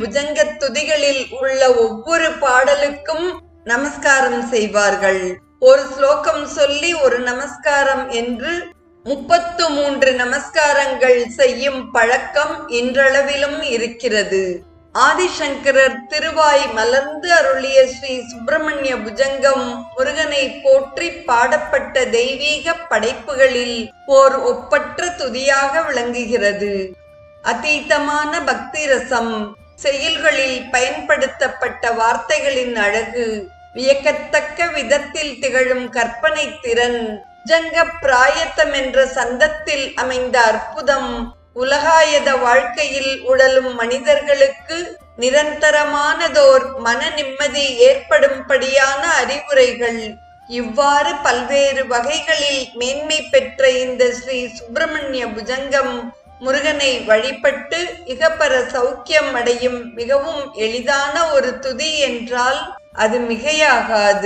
புஜங்க துதிகளில் உள்ள ஒவ்வொரு பாடலுக்கும் நமஸ்காரம் செய்வார்கள். ஒரு ஸ்லோகம் சொல்லி ஒரு நமஸ்காரம் என்று முப்பத்து மூன்று நமஸ்காரங்கள் செய்யும் பழக்கம் இன்றளவிலும் இருக்கிறது. ஆதிசங்கரர் திருவாய் மலர்ந்து அருளிய ஸ்ரீ சுப்பிரமணிய புஜங்கம் முருகனை போற்றி பாடப்பட்ட தெய்வீக படைப்புகளில் ஓர் ஒப்பற்ற துதியாக விளங்குகிறது. அதீதமான பக்தி ரசம் செயல்களில் பயன்படுத்தப்பட்ட வார்த்தைகளின் அழகு வியக்கத்தக்க விதத்தில் திகழும் கற்பனை திறன் ஜங்க பிராயத்தம் என்ற சந்தத்தில் அமைந்த அற்புதம் உலகாயத வாழ்க்கையில் உடலும் மனிதர்களுக்கு நிரந்தரமானதோர் மன நிம்மதி ஏற்படும்படியான அறிவுரைகள். இவ்வாறு பல்வேறு வகைகளில் மேன்மை பெற்ற இந்த ஸ்ரீ சுப்பிரமணிய புஜங்கம் முருகனை வழிபட்டு இகப்பர சௌக்கியம் அடையும் மிகவும் எளிதான ஒரு துதி என்றால் அது மிகையாகாது.